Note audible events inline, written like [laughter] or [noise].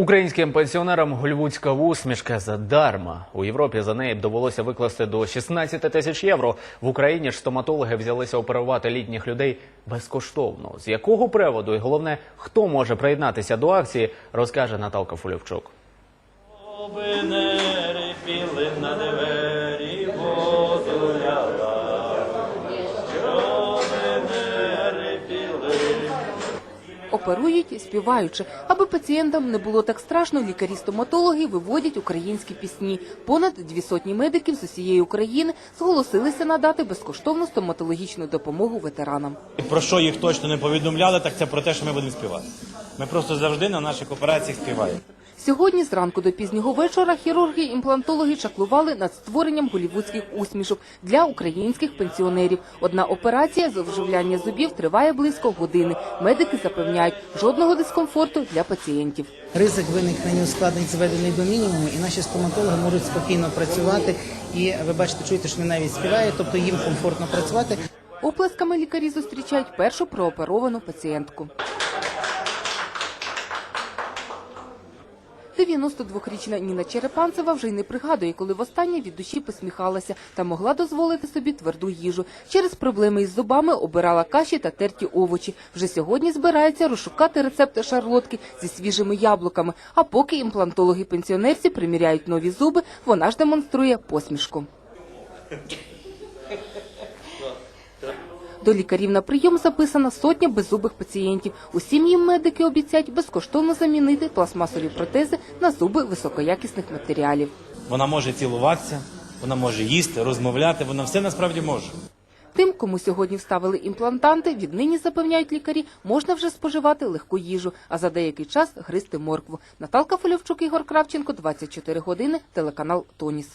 Українським пенсіонерам голівудська усмішка задарма. У Європі за неї довелося викласти до 16 тисяч євро. В Україні ж стоматологи взялися оперувати літніх людей безкоштовно. З якого приводу і головне, хто може приєднатися до акції, розкаже Наталка Фульовчук. Оперують співаючи. Аби пацієнтам не було так страшно, лікарі-стоматологи виводять українські пісні. Понад дві сотні медиків з усієї України зголосилися надати безкоштовну стоматологічну допомогу ветеранам. Про що їх точно не повідомляли, так це про те, що ми будемо співати. Ми просто завжди на наших операціях співаємо. Сьогодні зранку до пізнього вечора хірурги-імплантологи чаклували над створенням голівудських усмішок для українських пенсіонерів. Одна операція з оживляння зубів триває близько години. Медики запевняють, жодного дискомфорту для пацієнтів. Ризик виникнення ускладнень зведений до мінімуму, і наші стоматологи можуть спокійно працювати. І ви бачите, чуєте, що вони навіть співають, тобто їм комфортно працювати. Оплесками лікарі зустрічають першу прооперовану пацієнтку. 92-річна Ніна Черепанцева вже й не пригадує, коли востаннє від душі посміхалася та могла дозволити собі тверду їжу. Через проблеми із зубами обирала каші та терті овочі. Вже сьогодні збирається розшукати рецепт шарлотки зі свіжими яблуками. А поки імплантологи-пенсіонерці приміряють нові зуби, вона ж демонструє посмішку. [laughs] До лікарів на прийом записана сотня беззубих пацієнтів. Усім їм медики обіцяють безкоштовно замінити пластмасові протези на зуби високоякісних матеріалів. Вона може цілуватися, вона може їсти, розмовляти, вона все насправді може. Тим, кому сьогодні вставили імплантанти, віднині запевняють лікарі, можна вже споживати легку їжу, а за деякий час гризти моркву. Наталка Фольовчук, Ігор Кравченко, 24 години, телеканал Тоніс.